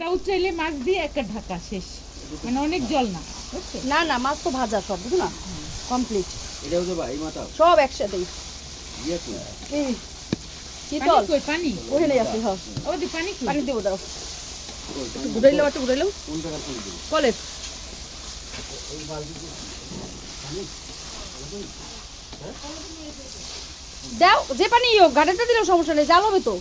তাও চাইলে মাছ দিয়ে একটা ঢাকা শেষ। মানে অনেক জল না। না না মাছ তো ভাজা সব বুঝো না? কমপ্লিট এটাও সব একসাথেই। ইয়ে তো এই শীতল কই পানি? ওখানে আছে হ্যাঁ। ওদি পানি পানি দেবো দাও ঘুরাইলাম একটু ঘুরাইলাম কোন টাকার ফুল দেবো? কলেজ দাও যে পানি হোক ঘাটাটা দিলেও সমস্যা নেই জাল হবে তো।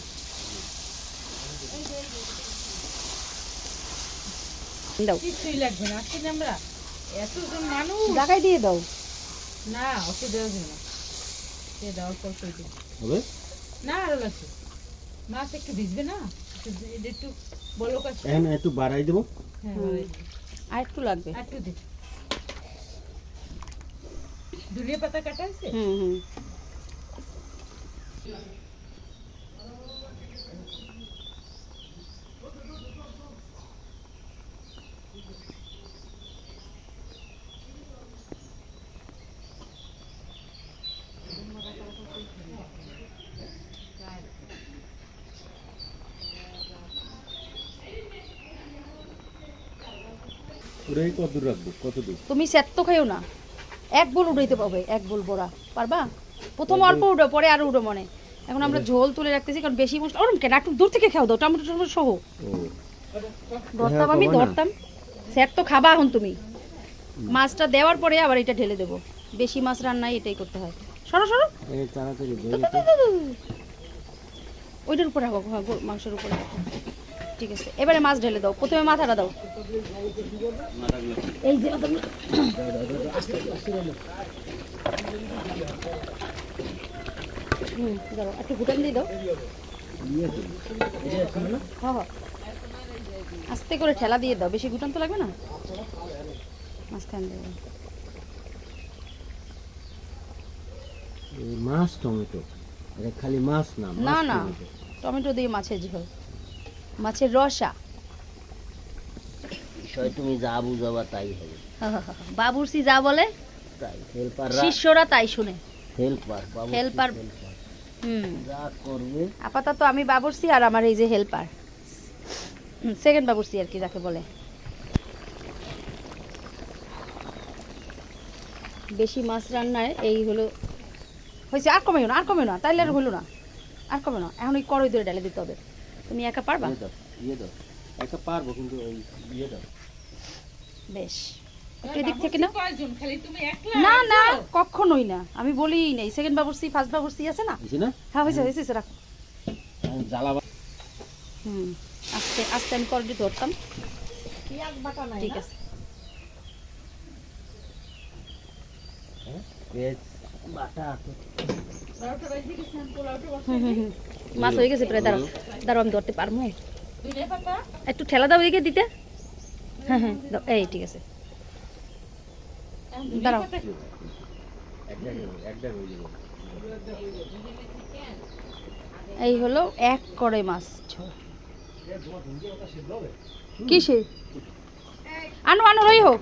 দাও। কিছুই লাগবে না। আসলে আমরা এতজন মানুষ ঢাকায় দিয়ে দাও। না ওকে দেওয়া যাবে না। সে দাও অল্প অল্প দিও। হবে? না আরও লাগছে মাছ একটু ভিজবে না? একটু একটু বলো কাছে একটু বাড়াই দেবো। হ্যাঁ হুম। বাড়াই। আর একটু লাগবে। আর একটু দে। ধনিয়া পাতা কাটা আছে? হুম হুম। ওটাই কত দূর রাখব? কত দূর? তুমি সেট তো খাইও না। এক বোল উঠাইতে পারবে এক বোল বড়া। পারবা? প্রথম অল্প উঠো পরে আরও উঠো মনে। এখন আমরা ঝোল তুলে রাখতেছি কারণ বেশি মশলা ওরকম কেন? একটু দূর থেকে খাও দাও টমেটো টমেটো সহ। ধরতাম আমি ধরতাম। সেট তো খাবা এখন তুমি। মাছটা দেওয়ার পরে আবার এটা ঢেলে দেবো। বেশি মাছ রান্নায় এটাই করতে হয়। সরো সরো। ওইটার উপরে রাখো হ্যাঁ মাংসের উপরে রাখো। ঠিক আছে। এবারে মাছ ঢেলে দাও প্রথমে মাথাটা দাও। এই যে হুম দাও একটু ঘুটান দিয়ে দাও। হ্যাঁ হ্যাঁ। আস্তে করে ঠেলা দিয়ে দাও বেশি ঘুটান তো লাগবে না? মাঝখান দিয়ে মাছ টমেটো। খালি মাছ না না না টমেটো। টমেটো দিয়ে মাছের ঝোল মাছের রসা। বিষয় তুমি যা বুঝাবা তাই হবে। বাবুর্সি যা বলে তাই হেল্পার শিষ্যরা তাই শুনে। Helper Helper। হুম। যা করবে আপাতত আমি বাবুর্সি আর আমার এই যে হেল্পার সেকেন্ড বাবুর্সি আর কি যাকে বলে। বেশি মাছ রান্নায় এই হলো হয়েছে আর কমেও না আর কমেও না তাইলে আর হলো না। আর কমে না এখন ওই করই ধরে ডালে দিতে হবে। তুমি একা পারবা? ইয়ে দাও ইয়ে পারব কিন্তু ওই ইয়ে দাও। বেশ। এদিক থেকে না কয়জন? খালি তুমি একলা না না কখনোই না। আমি বলি নাই। সেকেন্ড বাবুর্সি ফার্স্ট বাবুর্সি আছে না? হ্যাঁ হয়েছে হয়েছে রাখো। হুম আস্তে আস্তে আমি করটি ধরতাম। ঠিক আছে। পেঁয়াজ মাছ হয়ে গেছে প্রায় দাঁড়াও। দাঁড়াও আমি ধরতে পারব। একটু ঠেলা দাও এদিকে দিতে। হ্যাঁ হ্যাঁ এই ঠিক আছে। দাঁড়াও। এই হলো এক করে মাছ কিসে? আনো আনো রই হোক।